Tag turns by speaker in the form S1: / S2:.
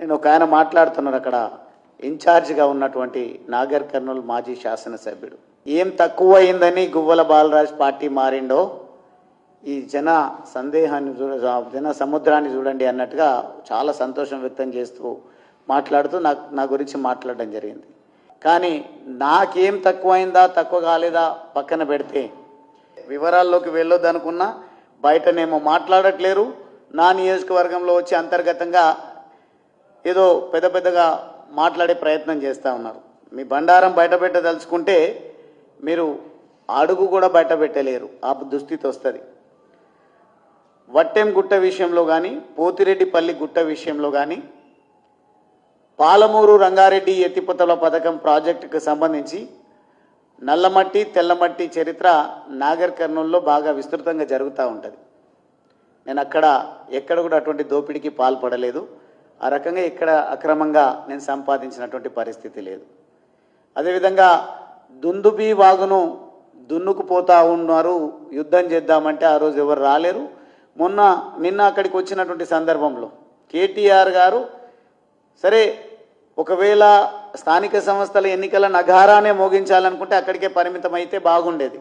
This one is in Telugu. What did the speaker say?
S1: నేను ఒక ఆయన మాట్లాడుతున్నాడు అక్కడ. ఇన్ఛార్జిగా ఉన్నటువంటి నాగర్ కర్నూలు మాజీ శాసనసభ్యుడు. ఏం తక్కువ అయిందని గువ్వల బాలరాజ్ పార్టీ మారిండో ఈ జన సందేహాన్ని చూడ జన సముద్రాన్ని చూడండి అన్నట్టుగా చాలా సంతోషం వ్యక్తం చేస్తూ మాట్లాడుతూ నాకు నా గురించి మాట్లాడడం జరిగింది. కానీ నాకేం తక్కువైందా తక్కువ కాలేదా పక్కన పెడితే వివరాల్లోకి వెళ్ళొద్దు అనుకున్నా బయటనేమో మాట్లాడట్లేరు. నా నియోజకవర్గంలో వచ్చి అంతర్గతంగా ఏదో పెద్ద పెద్దగా మాట్లాడే ప్రయత్నం చేస్తూ ఉన్నారు. మీ బండారం బయట పెట్టదలుచుకుంటే మీరు అడుగు కూడా బయట పెట్టలేరు. ఆ దుస్థితి వస్తుంది. వట్టెం గుట్ట విషయంలో కానీ పోతిరెడ్డిపల్లి గుట్ట విషయంలో కానీ పాలమూరు రంగారెడ్డి ఎత్తిపోతల పథకం ప్రాజెక్టుకు సంబంధించి నల్లమట్టి తెల్లమట్టి చరిత్ర నాగర్ కర్నూల్లో బాగా విస్తృతంగా జరుగుతూ ఉంటుంది. నేను అక్కడ ఎక్కడ కూడా అటువంటి దోపిడీకి పాల్పడలేదు. ఆ రకంగా ఇక్కడ అక్రమంగా నేను సంపాదించినటువంటి పరిస్థితి లేదు. అదేవిధంగా దుందుబి వాగును దున్నుకుపోతా ఉన్నారు యుద్ధం చేద్దామంటే ఆ రోజు ఎవరు రాలేరు. మొన్న నిన్న అక్కడికి వచ్చినటువంటి సందర్భంలో కేటీఆర్ గారు సరే ఒకవేళ స్థానిక సంస్థల ఎన్నికల నగారానే మోగించాలనుకుంటే అక్కడికే పరిమితం అయితే బాగుండేది.